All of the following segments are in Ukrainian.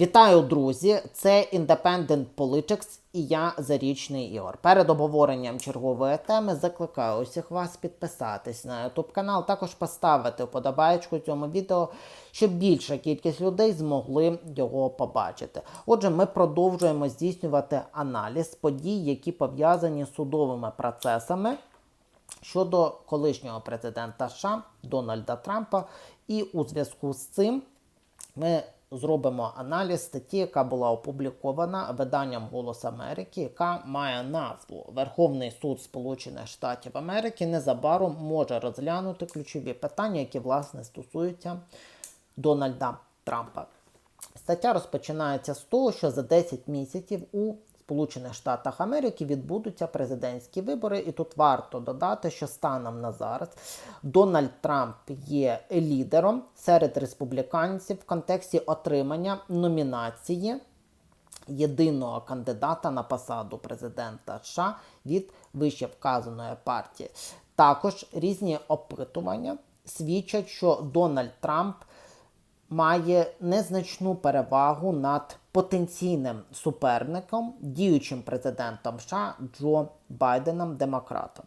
Вітаю, друзі! Це Independent Politics і я Зарічний Ігор. Перед обговоренням чергової теми закликаю усіх вас підписатись на YouTube канал, також поставити вподобаєчку цьому відео, щоб більша кількість людей змогли його побачити. Отже, ми продовжуємо здійснювати аналіз подій, які пов'язані з судовими процесами щодо колишнього президента США Дональда Трампа. І у зв'язку з цим ми зробимо аналіз статті, яка була опублікована виданням Голос Америки, яка має назву Верховний суд Сполучених Штатів Америки незабаром може розглянути ключові питання, які власне стосуються Дональда Трампа. Стаття розпочинається з того, що за 10 місяців у Сполучених Штатах Америки відбудуться президентські вибори, і тут варто додати, що станом на зараз Дональд Трамп є лідером серед республіканців в контексті отримання номінації єдиного кандидата на посаду президента США від вище вказаної партії. Також різні опитування свідчать, що Дональд Трамп має незначну перевагу над потенційним суперником, діючим президентом США Джо Байденом, демократом.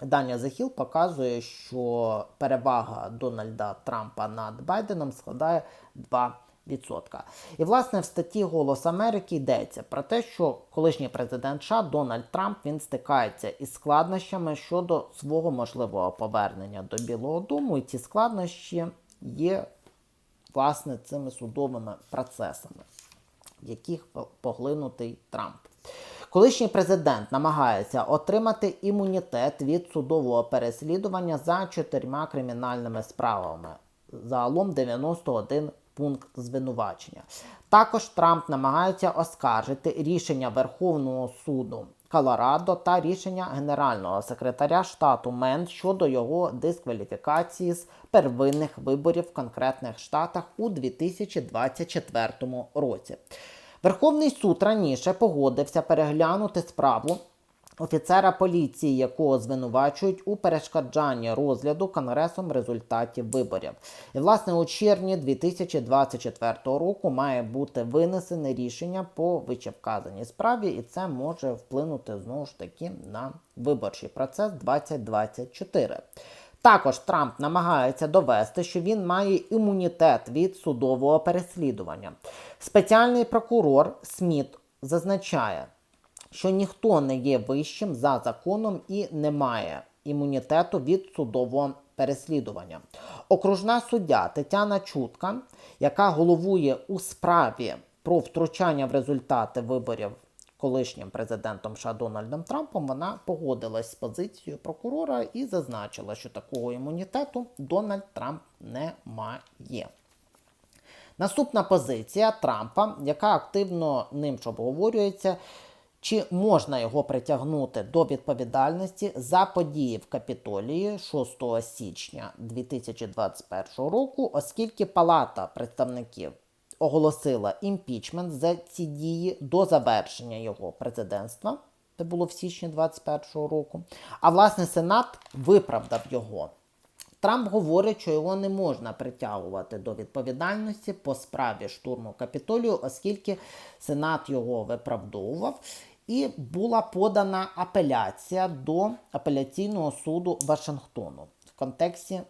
The Hill показує, що перевага Дональда Трампа над Байденом складає 2%. І, власне, в статті Голос Америки йдеться про те, що колишній президент США Дональд Трамп він стикається із складнощами щодо свого можливого повернення до Білого Дому, і ці складнощі є власне цими судовими процесами, в яких поглинутий Трамп. Колишній президент намагається отримати імунітет від судового переслідування за чотирма кримінальними справами. Загалом 91 пункт звинувачення. Також Трамп намагається оскаржити рішення Верховного суду Колорадо та рішення генерального секретаря штату Мен щодо його дискваліфікації з первинних виборів в конкретних штатах у 2024 році. Верховний суд раніше погодився переглянути справу офіцера поліції, якого звинувачують у перешкоджанні розгляду Конгресом результатів виборів. І, власне, у червні 2024 року має бути винесене рішення по вичевказаній справі, і це може вплинути знову ж таки на виборчий процес 2024. Також Трамп намагається довести, що він має імунітет від судового переслідування. Спеціальний прокурор Сміт зазначає, що ніхто не є вищим за законом і не має імунітету від судового переслідування. Окружна суддя Тетяна Чутка, яка головує у справі про втручання в результати виборів колишнім президентом США Дональдом Трампом, вона погодилась з позицією прокурора і зазначила, що такого імунітету Дональд Трамп не має. Наступна позиція Трампа, яка активно ним ж обговорюється, чи можна його притягнути до відповідальності за події в Капітолії 6 січня 2021 року, оскільки Палата представників оголосила імпічмент за ці дії до завершення його президентства, це було в січні 2021 року. А власне Сенат виправдав його. Трамп говорить, що його не можна притягувати до відповідальності по справі штурму Капітолію, оскільки Сенат його виправдовував. І була подана апеляція до апеляційного суду Вашингтону в контексті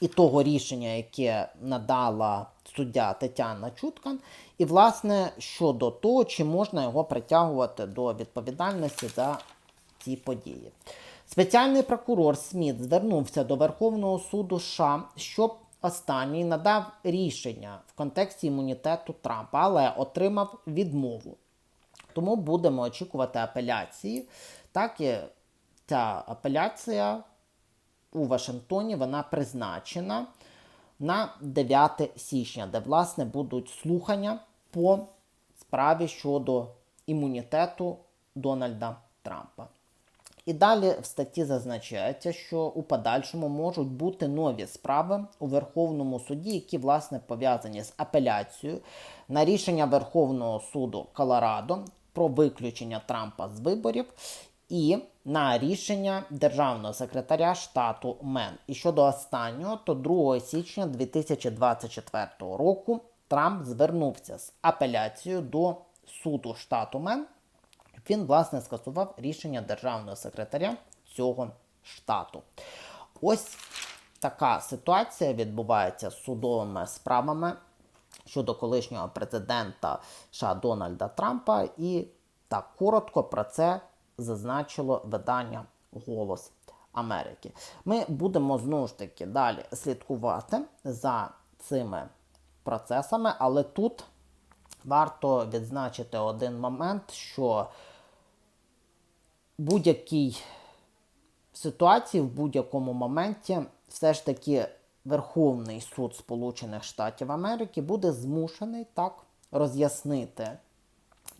і того рішення, яке надала суддя Тетяна Чуткан, і, власне, щодо того, чи можна його притягувати до відповідальності за ці події. Спеціальний прокурор Сміт звернувся до Верховного суду США, щоб останній надав рішення в контексті імунітету Трампа, але отримав відмову. Тому будемо очікувати апеляції. Так і ця апеляція у Вашингтоні вона призначена на 9 січня, де, власне, будуть слухання по справі щодо імунітету Дональда Трампа. І далі в статті зазначається, що у подальшому можуть бути нові справи у Верховному суді, які власне пов'язані з апеляцією на рішення Верховного суду Колорадо про виключення Трампа з виборів і на рішення державного секретаря штату Мен. І щодо останнього, то 2 січня 2024 року Трамп звернувся з апеляцією до суду штату Мен. Він, власне, скасував рішення державного секретаря цього штату. Ось така ситуація відбувається з судовими справами щодо колишнього президента США Дональда Трампа. І так коротко про це зазначило видання Голос Америки. Ми будемо знову ж таки далі слідкувати за цими процесами, але тут варто відзначити один момент, що будь-якій ситуації в будь-якому моменті все ж таки Верховний суд Сполучених Штатів Америки буде змушений так роз'яснити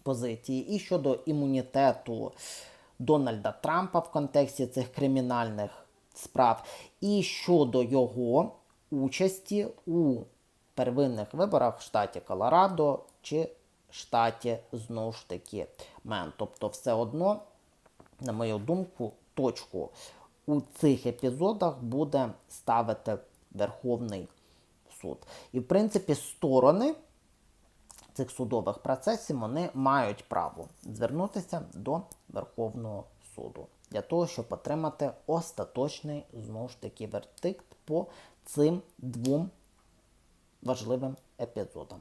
позиції і щодо імунітету Дональда Трампа в контексті цих кримінальних справ, і щодо його участі у первинних виборах в штаті Колорадо чи штаті знову ж таки Мен. Тобто, все одно, на мою думку, точку у цих епізодах буде ставити Верховний суд. І, в принципі, сторони цих судових процесів вони мають право звернутися до Верховного суду для того, щоб отримати остаточний знову ж таки вердикт по цим двом важливим епізодам.